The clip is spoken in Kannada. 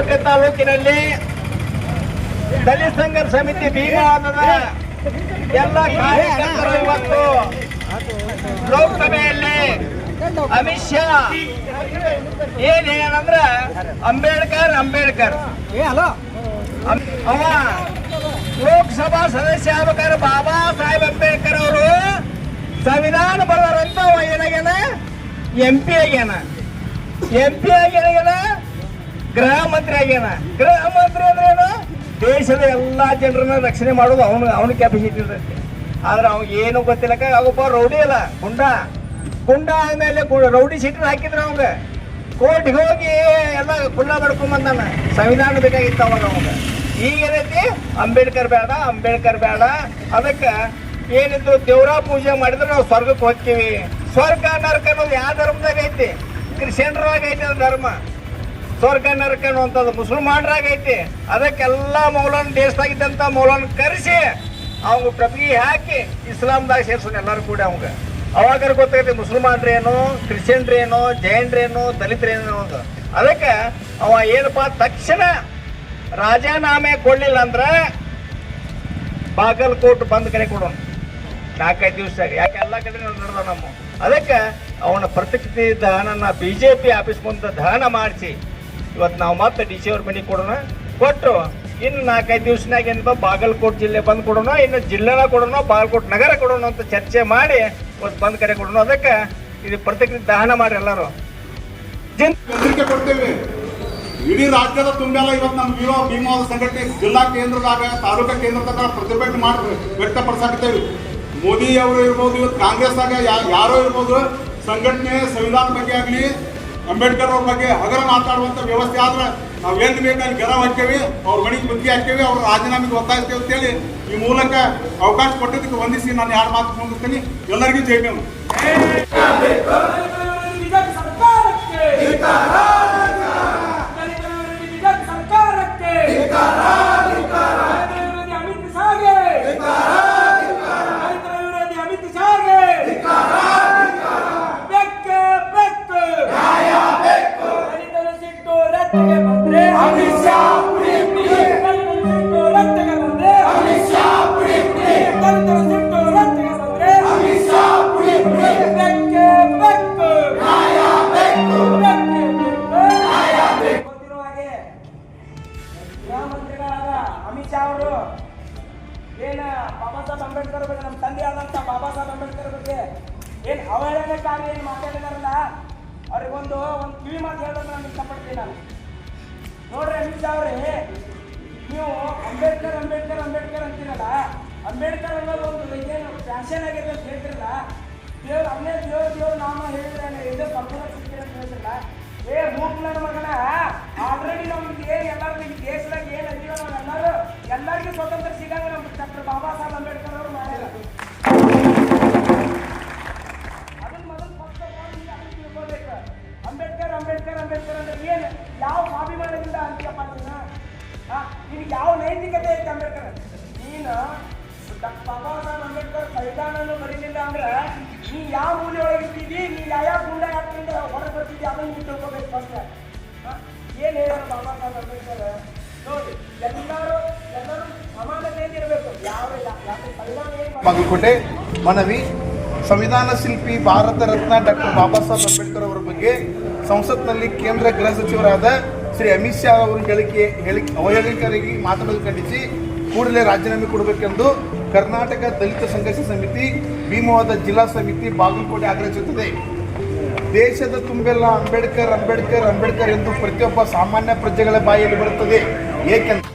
ಲೋಕಸಭೆಯಲ್ಲಿ ದಲಿತ ಸಂಘರ್ಷ ಸಮಿತಿ ಭೀಮವಾದದ ಎಲ್ಲ ಕಾರ್ಯಕರ್ತರು ಇವತ್ತು ಲೋಕಸಭೆಯಲ್ಲಿ ಅಮಿತ್ ಶಾ ಏನ್ ಏನಂದ್ರ ಅಂಬೇಡ್ಕರ್ ಅಂಬೇಡ್ಕರ್. ಅವ ಲೋಕಸಭಾ ಸದಸ್ಯ ಆಗ್ಬೇಕಾದ್ರೆ ಬಾಬಾ ಸಾಹೇಬ್ ಅಂಬೇಡ್ಕರ್ ಅವರು ಸಂವಿಧಾನ ಬರೋರಂತ ಅವ ಏನಾಗ್ಯಾನ? ಎಂ ಪಿ ಆಗ್ಯಾನ. ಎಂ ಪಿ ಆಗ್ಯಾನ? ಗೃಹ ಮಂತ್ರಿ ಆಗ್ಯಾನ. ಗೃಹ ಮಂತ್ರಿ ಅಂದ್ರೆ ಏನು ದೇಶದ ಎಲ್ಲಾ ಜನರನ್ನ ರಕ್ಷಣೆ ಮಾಡೋದು ಅವನು ಅವನ ಕೆಪಾಸಿಟಿ ಇರ್ತೈತಿ. ಆದ್ರೆ ಅವ್ನಿಗೆ ಏನು ಗೊತ್ತಿಲ್ಲಕ ಅವಪ್ಪ ರೌಡಿ ಅಲ್ಲ, ಗುಂಡ. ಗುಂಡ ಆದ್ಮೇಲೆ ರೌಡಿ ಸೀಟರ್ ಹಾಕಿದ್ರು ಅವಂಗ. ಕೋರ್ಟ್ಗೆ ಹೋಗಿ ಎಲ್ಲ ಕುಲ್ಲ ಬಡ್ಕೊಂಡ್ ಬಂದಾನ. ಸಂವಿಧಾನ ಬೇಕಾಗಿತ್ತು ಅವಾಗ ಅವಾಗ. ಈಗ ಏನೈತಿ? ಅಂಬೇಡ್ಕರ್ ಬೇಡ ಅಂಬೇಡ್ಕರ್ ಬೇಡ ಅದಕ್ಕೆ ಏನಿದ್ರು ದೇವ್ರ ಪೂಜೆ ಮಾಡಿದ್ರೆ ನಾವು ಸ್ವರ್ಗಕ್ಕೆ ಹೋಗ್ತೀವಿ. ಸ್ವರ್ಗ ನರಕ ಅನ್ನೋದು ಯಾವ ಧರ್ಮದಾಗ ಐತಿ? ಕ್ರಿಶ್ಚಿಯನ್ರಾಗ ಐತಿ ಅದು ಧರ್ಮ. ಸ್ವರ್ಗ ನರಕ ಅನ್ನುವಂಥದ್ದು ಮುಸಲ್ಮಾನರಾಗೈತಿ. ಅದಕ್ಕೆಲ್ಲ ಮೌಲನ್ ದೇಶದಾಗಿದ್ದಂಥ ಮೌಲನ್ ಕರೆಸಿ ಅವಂಗ ಪ್ರತಿಗೆ ಹಾಕಿ ಇಸ್ಲಾಂದಾಗ ಸೇರ್ಸೋಣ ಎಲ್ಲರೂ ಕೂಡ ಅವಂಗ. ಅವಾಗ ಗೊತ್ತಾಗೈತಿ ಮುಸಲ್ಮಾನ್ರೇನು ಕ್ರಿಶ್ಚಿಯನ್ರೇನು ಜೈನ್ರೇನು ದಲಿತರೇನು ಅಂತ ಅದಕ್ಕೆ ಅವ ಏನಪ್ಪ ತಕ್ಷಣ ರಾಜನಾಮೆ ಕೊಡಲಿಲ್ಲ ಅಂದ್ರೆ ಬಾಗಲಕೋಟ್ ಬಂದ್ ಕಡೆ ಕೊಡೋಣ. ನಾಲ್ಕೈದು ದಿವಸ ಯಾಕೆ ಎಲ್ಲ ಕಡೆ ನಡೆದ ನಮ್ಮ. ಅದಕ್ಕೆ ಅವನ ಪ್ರತಿಕೃತಿ ದಹನನ ಬಿ ಜೆ ಪಿ ಆಫೀಸ್ ಮುಂದೆ ದಹನ ಮಾಡಿಸಿ ಇವತ್ತು ನಾವು ಮತ್ತೆ ಡಿ ಸಿ ಅವ್ರ ಮನೆಗೆ ಕೊಡೋಣ. ಕೊಟ್ಟು ಇನ್ನು ನಾಲ್ಕೈದು ದಿವಸನಾಗ ಏನಪ್ಪ ಬಾಗಲಕೋಟ್ ಜಿಲ್ಲೆ ಬಂದು ಕೊಡೋಣ, ಇನ್ನು ಜಿಲ್ಲೆನ ಕೊಡೋಣ, ಬಾಗಲಕೋಟ್ ನಗರ ಕೊಡೋಣ ಅಂತ ಚರ್ಚೆ ಮಾಡಿ ಇವತ್ತು ಬಂದ್ ಕರೆ ಕೊಡೋಣ. ಅದಕ್ಕೆ ಇದು ಪ್ರತಿಕ್ರಿಯೆ ದಹನ ಮಾಡಿ ಎಲ್ಲರೂ. ಜಿನ್ ಬೆದರಿಕೆ ಕೊಡ್ತೇವೆ. ಇಡೀ ರಾಜ್ಯದ ತುಂಬೆಲ್ಲ ಇವತ್ತು ನಮ್ಮ ಭೀಮ ಭೀಮವಾದ ಸಂಘಟನೆ ಜಿಲ್ಲಾ ಕೇಂದ್ರದಾಗ, ತಾಲೂಕಾ ಕೇಂದ್ರದಾಗ ಪ್ರತಿಭಟನೆ ಮಾಡಿ ವ್ಯಕ್ತಪಡಿಸಾಕತ್ತೇವೆ. ಮೋದಿ ಅವರು ಇರ್ಬೋದು ಇವತ್ತು ಕಾಂಗ್ರೆಸ್ದಾಗ ಯಾರು ಯಾರೋ ಇರ್ಬೋದು, ಸಂಘಟನೆ, ಸಂವಿಧಾನ ಬಗ್ಗೆ ಆಗಲಿ ಅಂಬೇಡ್ಕರ್ ಅವ್ರ ಬಗ್ಗೆ ಹಗರ ಮಾತಾಡುವಂತ ವ್ಯವಸ್ಥೆ ಆದ್ರೆ ನಾವು ಬೇಕು ಅಲ್ಲಿ ಗೆರ ಹಾಕ್ತೇವೆ, ಅವ್ರ ಮನೆಗೆ ಬುದ್ಧಿ ಹಾಕ್ತೇವೆ, ಅವ್ರ ರಾಜೀನಾಮೆಗೆ ಒತ್ತಾಯಿಸ್ತೇವೆ ಅಂತೇಳಿ ಈ ಮೂಲಕ ಅವಕಾಶ ಕೊಟ್ಟಿದ್ದಕ್ಕೆ ವಂದಿಸಿ ನಾನು ಎರಡು ಮಾತು ಮುಗಿಸ್ತೀನಿ. ಎಲ್ಲರಿಗೂ ಜೈ ಭೀಮ್. ಏನ ಬಾಬಾ ಸಾಹೇಬ್ ಅಂಬೇಡ್ಕರ್ ಬಗ್ಗೆ ನಮ್ಮ ತಂದೆ ಆದಂತ ಬಾಬಾ ಸಾಹೇಬ್ ಅಂಬೇಡ್ಕರ್ ಬಗ್ಗೆ ಏನ್ ಅವಹೇಳನಕ್ಕಾಗಿ ಏನ್ ಮಾತಾಡಿದಾರಲ್ಲ? ಅವ್ರಿಗೊಂದು ಒಂದು ಕಿವಿ ಮಾತು ಹೇಳೋದು ನಾನು ಇಷ್ಟಪಡ್ತೀನಿ ನಾನು. ನೋಡ್ರಿ ಅಮಿತ್ ಶಾ ಅವ್ರಿ, ನೀವು ಅಂಬೇಡ್ಕರ್ ಅಂಬೇಡ್ಕರ್ ಅಂಬೇಡ್ಕರ್ ಅಂತೀರಲ್ಲ, ಅಂಬೇಡ್ಕರ್ ಅನ್ನೋದು ಒಂದು ಏನು ಫ್ಯಾಷನ್ ಅಂತ ಹೇಳ್ತಿರಲ್ಲ, ದೇವ್ರ ಅವನೇ ದೇವ್ರ ದೇವ್ರ ನಾಮ ಹೇಳಿದ್ರೆ ಇದೇ ಸಂಪೂರ್ಣ ಸಿಕ್ಕಿರ ಅಂತ ಹೇಳ್ತಿರಲ್ಲ, ಏ ಮೂಕ್ ನನ್ನ ಮಗನ ಆಲ್ರೆಡಿ ನಮ್ಗೆ ಏನು ಎಲ್ಲಾರು ನಿಮ್ಗೆ ದೇಶದಾಗ ಏನ್ ಅದೀವ ನಾವು ಎಲ್ಲರೂ ಎಲ್ಲರಿಗೂ ಸ್ವತಂತ್ರ ಸಿಗಂಗ ನಮ್ಮ ಡಾಕ್ಟರ್ ಬಾಬಾ ಸಾಹೇಬ್ ಅಂಬೇಡ್ಕರ್ ಅವರು ಮಾಡಿಲ್ಲ ಅದನ್ನ ಮೊದಲು ಅದನ್ನ ತಿಳ್ಕೊಬೇಕು ಅಂಬೇಡ್ಕರ್ ಅಂಬೇಡ್ಕರ್ ಅಂಬೇಡ್ಕರ್ ಅಂದ್ರೆ ಏನು? ಯಾವ ಸ್ವಾಭಿಮಾನದಿಂದ ಅಂತೀಯಪ್ಪ ನೀನು ನಿನಗೆ ಯಾವ ನೈತಿಕತೆ ಐತೆ ಅಂಬೇಡ್ಕರ್? ನೀನು ಡಾಕ್ಟರ್ ಬಾಬಾ ಸಾಹೇಬ್ ಅಂಬೇಡ್ಕರ್ ಸಂವಿಧಾನವನ್ನು ಬರೀಲಿಲ್ಲ ಅಂದ್ರೆ ನೀ ಯಾವ ಮೂಲೆ ಒಳಗೆ ಇರ್ತಿದ್ದಿ ನೀ ಯಾವ ಗುಂಡ ಯಾಕಿಂದ ಹೊರಗೆ ಬರ್ತಿದ್ದಿ? ಅದನ್ನು ತಿಳ್ಕೊಬೇಕು ಫಸ್ಟ್. ಏನು ಹೇಳ್ಯಾರ ಬಾಬಾ ಸಾಹೇಬ್ ಅಂಬೇಡ್ಕರ್? ನೋಡಿ, ಎಲ್ಲರೂ ಬಾಗಲಕೋಟೆ ಮನವಿ, ಸಂವಿಧಾನ ಶಿಲ್ಪಿ ಭಾರತ ರತ್ನ ಡಾಕ್ಟರ್ ಬಾಬಾ ಸಾಹೇಬ್ ಅಂಬೇಡ್ಕರ್ ಅವರ ಬಗ್ಗೆ ಸಂಸತ್ನಲ್ಲಿ ಕೇಂದ್ರ ಗೃಹ ಸಚಿವರಾದ ಶ್ರೀ ಅಮಿತ್ ಶಾ ಅವರ ಹೇಳಿಕೆ ಹೇಳಿ ಅವಹೇಳನಕಾರಿಗೆ ಮಾತನಾಡಲು ಖಂಡಿಸಿ ಕೂಡಲೇ ರಾಜೀನಾಮೆ ಕೊಡಬೇಕೆಂದು ಕರ್ನಾಟಕ ದಲಿತ ಸಂಘರ್ಷ ಸಮಿತಿ, ಭೀಮವಾದ ಜಿಲ್ಲಾ ಸಮಿತಿ ಬಾಗಲಕೋಟೆ ಆಗ್ರಹಿಸುತ್ತದೆ. ದೇಶದ ತುಂಬೆಲ್ಲ ಅಂಬೇಡ್ಕರ್ ಅಂಬೇಡ್ಕರ್ ಅಂಬೇಡ್ಕರ್ ಎಂದು ಪ್ರತಿಯೊಬ್ಬ ಸಾಮಾನ್ಯ ಪ್ರಜೆಗಳ ಬಾಯಲ್ಲಿ ಬರುತ್ತದೆ. ಏಕೆಂದರೆ